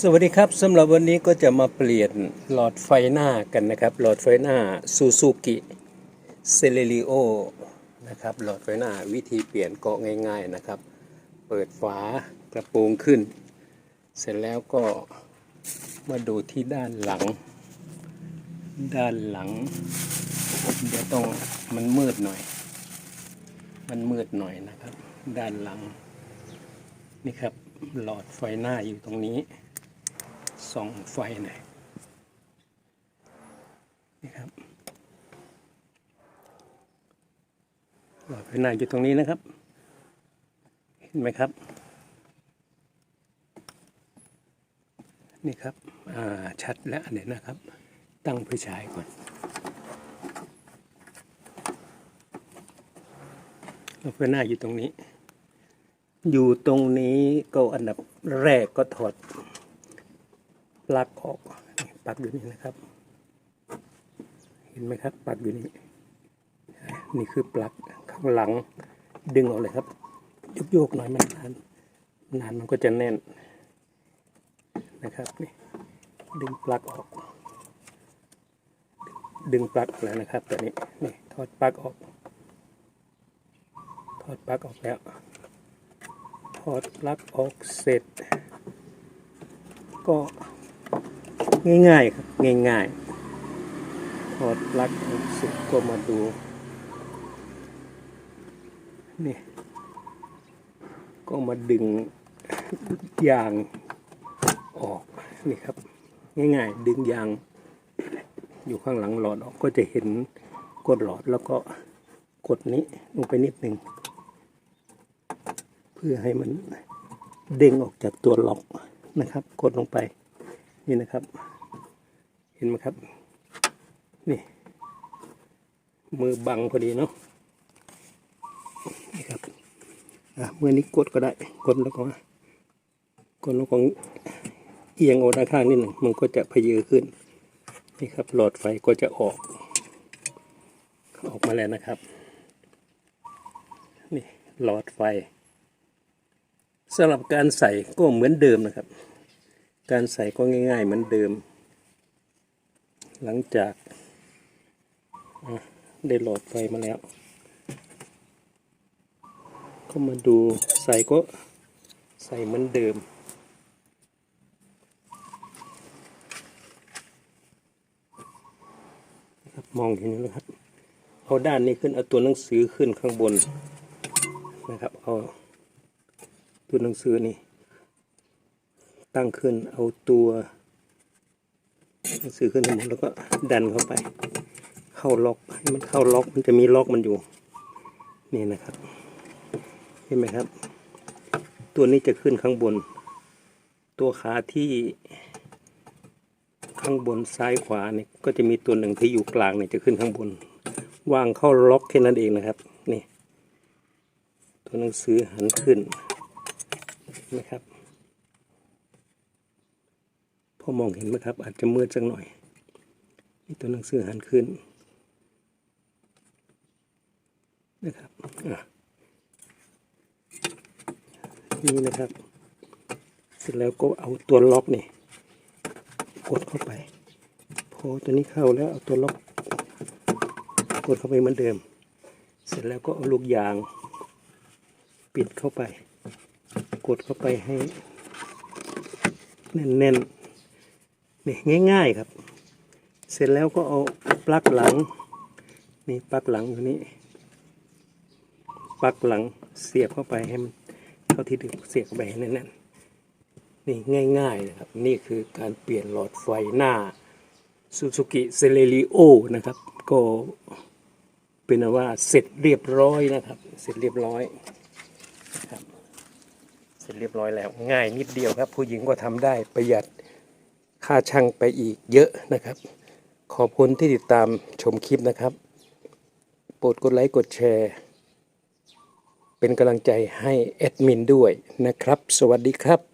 สวัสดีครับสำหรับวันนี้ก็จะมาเปลี่ยนหลอดไฟหน้ากันนะครับ หลอดไฟหน้าซูซูกิเซเลริโอนะครับหลอดไฟหน้าวิธีเปลี่ยนก็ง่ายๆนะครับ เปิดฝากระโปรงขึ้น เสร็จแล้วก็มาดูที่ด้านหลัง ด้านหลังเดี๋ยวต้องมันมืดหน่อย มันมืดหน่อยนะครับ ด้านหลังนี่ครับหลอดไฟหน้าอยู่ตรงนี้ ส่องไฟหน่อยนี่ครับหลอดไฟหน้าอยู่ตรงนี้นะครับ เห็นไหมครับ นี่ครับอ่าชัดแล้วเดี๋ยนะครับ ตั้งไฟฉายก่อนหลอดไฟหน้าอยู่ตรงนี้ อยู่ตรงนี้ก็อันดับแรกก็ถอด ปลั๊กออกปักอยู่นี่นะครับ เห็นไหมครับ ปักอยู่นี่ นี่คือปลั๊กข้างหลังดึงออกเลยครับยกโยกๆหน่อยมันนานนานมันก็จะแน่นนะครับนี่ดึงปลั๊กออก ดึงปลั๊กแล้วนะครับตอนนี้นี่ถอดปลั๊กออกถอดปลั๊กออกแล้วถอดปลั๊กออกเสร็จ ก็ ง่ายๆครับ ง่ายๆถอดปลั๊กสร็จก็มาดู นี่ ก็มาดึงยางออก นี่ครับ ง่ายๆ ดึงยาง อยู่ข้างหลังหลอดออกก็จะเห็นกดหลอดแล้วก็กดนี้ลงไปนิดหนึ่ง เพื่อให้มันเด้งออกจากตัวล็อกนะครับ กดลงไป นี่นะครับ เห็นไหมครับ นี่ มือบังพอดีเนาะนี่ครับอะมือนี้กดก็ได้กดแล้วก็กดแล้วก็เอียงออกด้านข้างนิดหนึ่งมันก็จะพเยอขึ้นนี่ครับ หลอดไฟก็จะออก ออกมาแล้วนะครับ นี่หลอดไฟสำหรับการใส่ก็เหมือนเดิมนะครับ การใส่ก็ง่ายๆเหมือนเดิม หลังจากได้หลอดไฟมาแล้ว ก็มาดูใส่ก็ใส่เหมือนเดิม มองเห็นไหมครับ เอาด้านนี้ขึ้น เอาตัวหนังสือขึ้นข้างบนนะครับ เอาตัวหนังสือนี่ ตั้งขึ้นเอาตัวหนังสือขึ้นทั้งหมดแล้วก็ดันเข้าไป เข้าล็อกให้มันเข้าล็อกมันจะมีล็อกมันอยู่ นี่นะครับ เห็นไหมครับ ตัวนี้จะขึ้นข้างบน ตัวขาที่ข้างบนซ้ายขวาเนี่ยก็จะมีตัวหนึ่งที่อยู่กลางเนี่ยจะขึ้นข้างบน วางเข้าล็อกแค่นั้นเองนะครับนี่ตัวหนังสือหันขึ้นนะครับ พอมองเห็นไหมครับ อาจจะมืดสักหน่อยนี่ตัวหนังสือหันขึ้นนะครับนี่นะครับ เสร็จแล้วก็เอาตัวล็อกนี่กดเข้าไป พอตัวนี้เข้าแล้วเอาตัวล็อกกดเข้าไปเหมือนเดิม เสร็จแล้วก็เอาลูกยาง ปิดเข้าไป กดเข้าไปให้ แน่นๆ นี่ง่าย ๆครับ เสร็จแล้วก็เอาปลั๊กหลัง นี่ปลั๊กหลังตัวนี้ปลั๊กหลังเสียบเข้าไปให้มันเข้าที่เดิมเสียบเข้าไปให้แน่นๆนี่ง่ายๆนะครับ นี่คือการเปลี่ยนหลอดไฟหน้า Suzuki c e l e r i o นะครับ ก็เป็นว่าเสร็จเรียบร้อยนะครับ เสร็จเรียบร้อยครับ เสร็จเรียบร้อยแล้ว ง่ายนิดเดียวครับ ผู้หญิงก็ทำได้ประหยัด ค่าช่างไปอีกเยอะนะครับ ขอบคุณที่ติดตามชมคลิปนะครับ โปรดกดไลค์กดแชร์ เป็นกำลังใจให้แอดมินด้วยนะครับ สวัสดีครับ